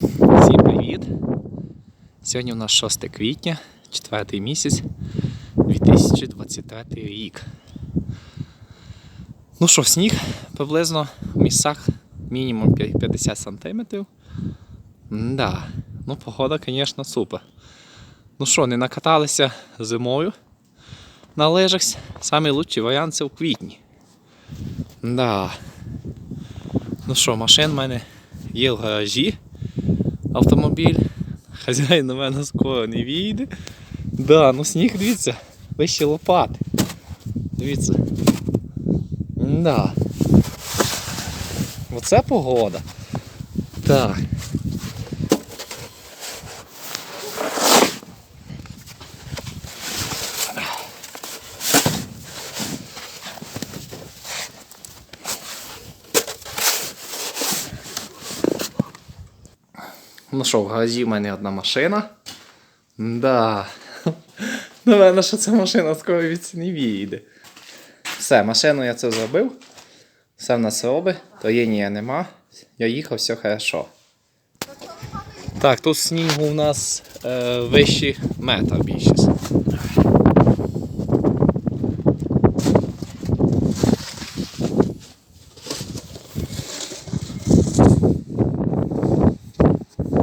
Всім привіт! Сьогодні у нас 6 квітня, 4 місяць 2023 рік. Ну що, сніг приблизно в місцях мінімум 50 см. Да, ну погода, звісно, супер. Ну що, не накаталися зимою на лижах. Лучший варіант це в квітні. Да. Ну що, машин в мене є в гаражі автомобіль. Хазяїн на мене скоро не війде. Да, ну сніг, дивіться, вище лопати. Дивіться. Да. Оце погода. Так. Ну що, в гаражі в мене одна машина. Да. Наверно, що ця машина скоро від ціни війде. Все, машину я це зробив. Все в нас робить, троєння нема. Я їхав, все хорошо. Так, тут снігу у нас е, вищий метр більшість.